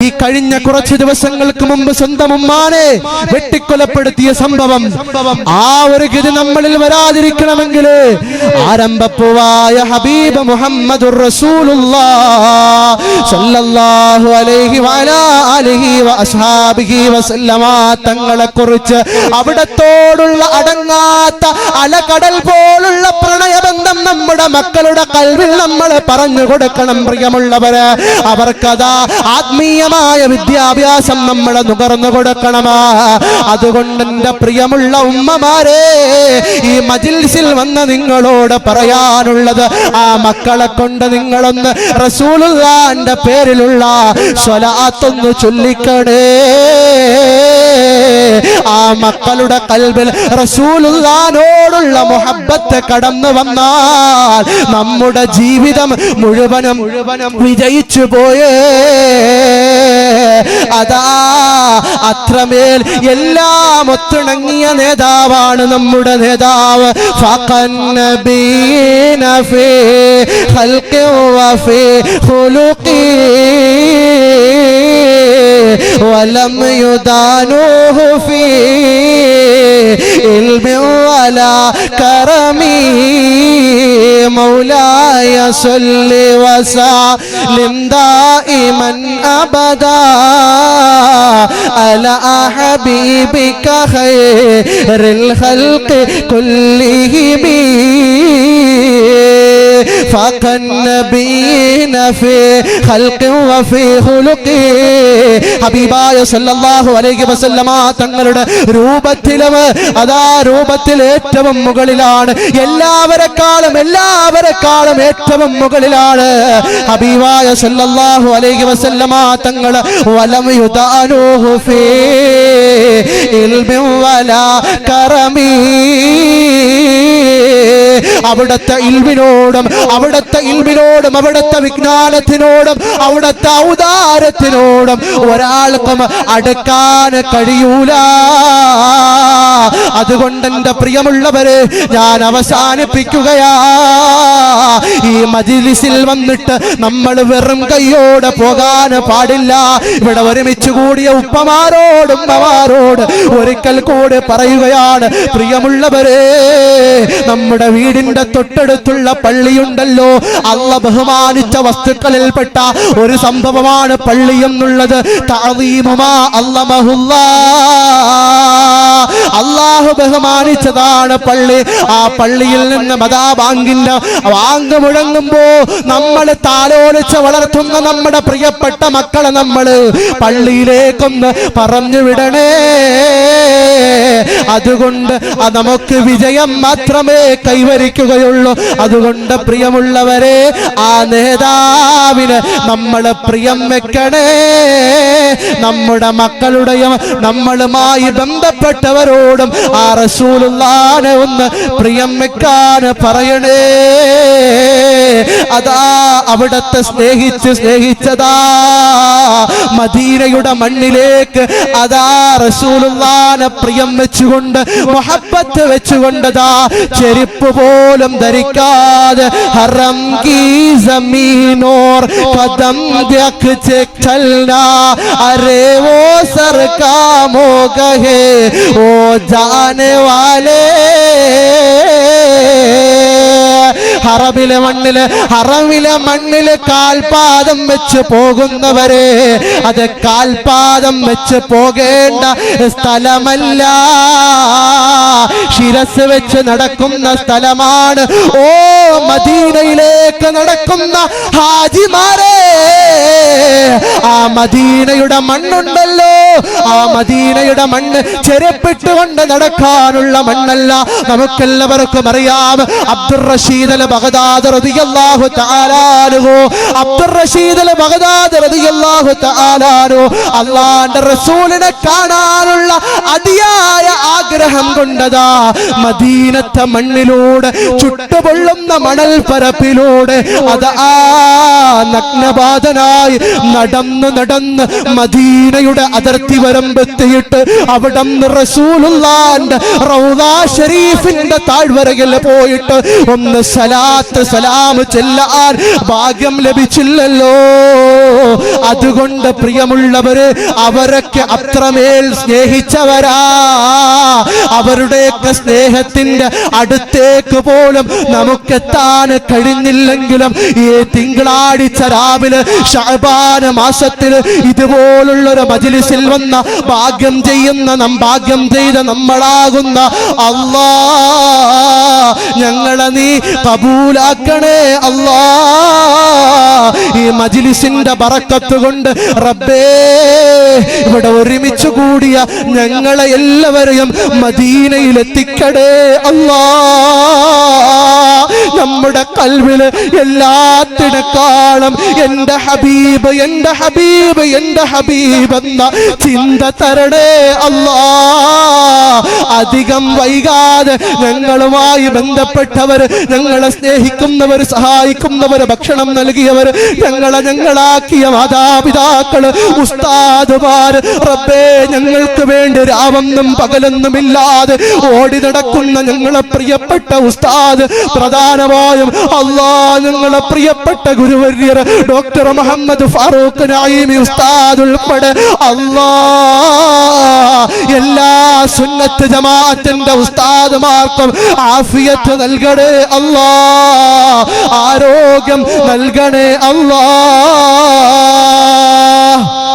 ഈ കഴിഞ്ഞ കുറച്ച് ദിവസങ്ങൾക്ക് മുമ്പ് സ്വന്തം ഉമ്മാനെ വെട്ടിക്കൊലപ്പെടുത്തിയ സംഭവം. ആ ഒരു ഗതി നമ്മളിൽ വരാതിരിക്കണമെങ്കിൽ ആരംഭപ്പുവായ ഹബീബ് മുഹമ്മദ് തങ്ങളെ കുറിച്ച് അവിടത്തോടുള്ള അടങ്ങാത്ത അലകടൽ പോലുള്ള പ്രണയബന്ധം നമ്മുടെ മക്കളുടെ കൽവിൽ നമ്മൾ പറഞ്ഞു കൊടുക്കണം പ്രിയമുള്ളവര്. അവർക്കതാ ആത്മീയമായ വിദ്യാഭ്യാസം നമ്മൾ നുകർന്നു കൊടുക്കണമാ. അതുകൊണ്ട് എന്റെ പ്രിയമുള്ള ഉമ്മമാരെ ഈ മജിൽസിൽ വന്ന് നിങ്ങളോട് പറയാനുള്ളത് ആ മക്കളെ കൊണ്ട് നിങ്ങളൊന്ന് റസൂലുള്ളാന്റെ പേരിലുള്ള സ്വലാത്തൊന്ന് ചൊല്ലിക്കണേ ആ മക്കളുടെ കൽബിൽ റസൂലുള്ളാനോടുള്ള മുഹബത്ത് കടന്നു വന്നാൽ നമ്മുടെ ജീവിതം മുഴുവനും മുഴുവനും വിജയിച്ചു പോയേ. അതാ അത്രമേൽ എല്ലാം ഒത്തിണങ്ങിയ നേതാവാണ് നമ്മുടെ നേതാവ് ഫഖൻ നബീന ഫീ ഖൽഖി വഫീ ഖുലുഖി ولم يدانوه في علم ولا كرم مولاي صل وسلم دائما أبدا. على حبيبك خير الخلق كلهم. النبيين في خلق وفي خلق ഹബീബായ സല്ലല്ലാഹു അലൈഹി വസല്ലമ തങ്ങളുടെ രൂപത്തിലും അതാ രൂപത്തിൽ ഏറ്റവും മുകളിലാണ് എല്ലാവരെക്കാളും എല്ലാവരെക്കാളും ഏറ്റവും മുകളിലാണ് ഹബീബായ സല്ലല്ലാഹു അലൈഹി വസല്ലമ തങ്ങൾ വലം യുദാനുഹു ഫീ ഇൽമിൻ വലാ കറമീ അവിടുത്തെ ഇൽവിനോടും അവിടുത്തെ ഇൽവിനോടും അവിടുത്തെ വിജ്ഞാനത്തിനോടും അവിടുത്തെ ഔദാരത്തിനോടും ഒരാൾക്കും അടുക്കാൻ കഴിയൂല. അതുകൊണ്ട് എന്റെ പ്രിയമുള്ളവരെ ഞാൻ അവസാനിപ്പിക്കുകയാ. ഈ മജിലിസിൽ വന്നിട്ട് നമ്മൾ വെറും കയ്യോടെ പോകാൻ പാടില്ല. ഇവിടെ ഒരുമിച്ച് കൂടിയ ഉപ്പമാരോടും ഉമ്മമാരോട് ഒരിക്കൽ കൂടെ പറയുകയാണ് പ്രിയമുള്ളവരെ നമ്മുടെ വീടിന്റെ തൊട്ടടുത്തുള്ള പള്ളിയുണ്ടല്ലോ. അല്ല ബഹുമാനിച്ച വസ്തുക്കളിൽപ്പെട്ട ഒരു സംഭവമാണ് പള്ളി എന്നുള്ളത്. തഅദീമുമാ അല്ലമഹുല്ലാ. അള്ളാഹു ബഹുമാനിച്ചതാണ് പള്ളി. ആ പള്ളിയിൽ നിന്ന് മതാ ബാങ്കിന്റെ വാങ്ക് മുഴങ്ങുമ്പോ നമ്മൾ താലോലിച്ച് വളർത്തുന്ന നമ്മുടെ പ്രിയപ്പെട്ട മക്കളെ നമ്മൾ പള്ളിയിലേക്കൊന്ന് പറഞ്ഞു വിടണേ. അതുകൊണ്ട് നമുക്ക് വിജയം മാത്രമേ കൈവരിക്കുകയുള്ളൂ. അതുകൊണ്ട് പ്രിയമുള്ളവരെ ആ നേതാവിന് നമ്മൾ പ്രിയം വെക്കണേ. നമ്മുടെ മക്കളുടെയും നമ്മളുമായി ബന്ധപ്പെട്ടവരോടും ആ റസൂലുള്ളാനെ ഒന്ന് പ്രിയം വെക്കാൻ പറയണേ. അതാ അവിടത്തെ സ്നേഹിച്ച് സ്നേഹിച്ചതാ മദീനയുടെ മണ്ണിലേക്ക്. അതാ റസൂലുള്ളാനെ പ്രിയം വെച്ചുകൊണ്ട് മുഹബത്ത് വെച്ചുകൊണ്ടതാ ചെരുപ്പ് പോലും ധരിക്കാതെ ഹറം കീ സമീനോർ പദം ചൽന അര रे वो सर काम हो गए वो जाने वाले। ഹറമിലെ മണ്ണിൽ അറബിലെ മണ്ണിൽ കാൽപാദം വെച്ച് പോകുന്നവരെ. അത് കാൽപാദം വെച്ച് പോകേണ്ട സ്ഥലമല്ല. ശിരസ് വെച്ച് നടക്കുന്ന സ്ഥലമാണ്. ഓ മദീനയിലേക്ക് നടക്കുന്ന ഹാജിമാരെ. ആ മദീനയുടെ മണ്ണുണ്ടല്ലോ. ആ മദീനയുടെ മണ്ണ് ചെരുപ്പിട്ടുകൊണ്ട് നടക്കാനുള്ള മണ്ണല്ല. നമുക്കെല്ലാവർക്കും അറിയാം. അബ്ദുൾ റഷീദ് അൽ ബഗ്ദാദ് റളിയല്ലാഹു തആലാഹു അബ്ദുർ റഷീദ് അൽ ബഗ്ദാദ് റസൂലിനെ കാണാനുള്ള അതിയായ ആഗ്രഹം കൊണ്ടതാ മദീനത്തെ മണ്ണിലൂടെ ചുട്ടുപൊള്ളുന്ന മണൽ പരപ്പിലൂടെ അത് ആ നഗ്നപാതനായി നടന്ന് നടന്ന് മദീനയുടെ അതിർത്തി വരമ്പെത്തിയിട്ട് അവിടെ റസൂലുള്ളാന്റെ റൗദാ ഷരീഫിന്റെ താഴ്വരയിൽ പോയിട്ട് ഒന്ന് സലാത്ത് സലാം ചെല്ലാൻ ഭാഗ്യം ലഭിച്ചില്ലല്ലോ. അതുകൊണ്ട് പ്രിയമുള്ളവര് അവരൊക്കെ അത്രമേൽ സ്നേഹിച്ചവരാ. അവരുടെയൊക്കെ സ്നേഹത്തിന്റെ അടുത്തേക്ക് പോലും നമുക്കെത്താൻ കഴിഞ്ഞില്ലെങ്കിലും ഈ തിങ്കളാഴ്ച രാവിലെ ഷാബാന മാസത്തിൽ ഇതുപോലുള്ളൊരു മജിലിസിൽ വന്ന ഭാഗ്യം ചെയ്യുന്ന നം ഭാഗ്യം ചെയ്ത നമ്മളാകുന്ന അള്ളാ. ഞങ്ങളെ നീ കബൂലാക്കണേ അല്ലാ. ഈ മജിലിസിന്റെ പറക്കത്ത് കൊണ്ട് റബ്ബേ ഇവിടെ ഒരുമിച്ച് കൂടിയ ഞങ്ങളെ എല്ലാവരെയും മദീനയിൽ എത്തിക്കടേ അല്ലാ. നമ്മുടെ കൽവിൽ എല്ലാത്തിനേക്കാളും എന്റെ ഹബീബ് എന്റെ ഹബീബ് എന്റെ ഹബീബ് എന്ന ചിന്ത തരണേ അല്ലാ. അധികം വൈകാതെ ഞങ്ങളുമായി ബന്ധപ്പെട്ടവർ ഞങ്ങളെ സ്നേഹിക്കുന്നവർ സഹായിക്കുന്നവർ ഭക്ഷണം നൽകിയവർ ഞങ്ങളെ ഞങ്ങളാക്കിയ മാതാപിതാക്കൾ ഉസ്താദുമാര് റബ്ബേ ഞങ്ങൾക്ക് വേണ്ടി രാവെന്നും പകലൊന്നും ഇല്ലാതെ ഓടി നടക്കുന്ന ഞങ്ങളെ പ്രിയപ്പെട്ട ഉസ്താദ് പ്രധാനമായും അള്ളാ ഞങ്ങളെ പ്രിയപ്പെട്ട ഗുരുവര്യർ ഡോക്ടർ മുഹമ്മദ് ഫാറൂഖ് നായിമി ഉസ്താദ് ഉൾപ്പെടെ. അള്ളാ എല്ലാ സുന്നത്ത് ജമാഅത്തിന്റെ ഉസ്താദുമാർക്കും ആഫിയത്ത് നൽകണേ അല്ലാ. ആരോഗ്യം നൽകണേ അല്ലാ.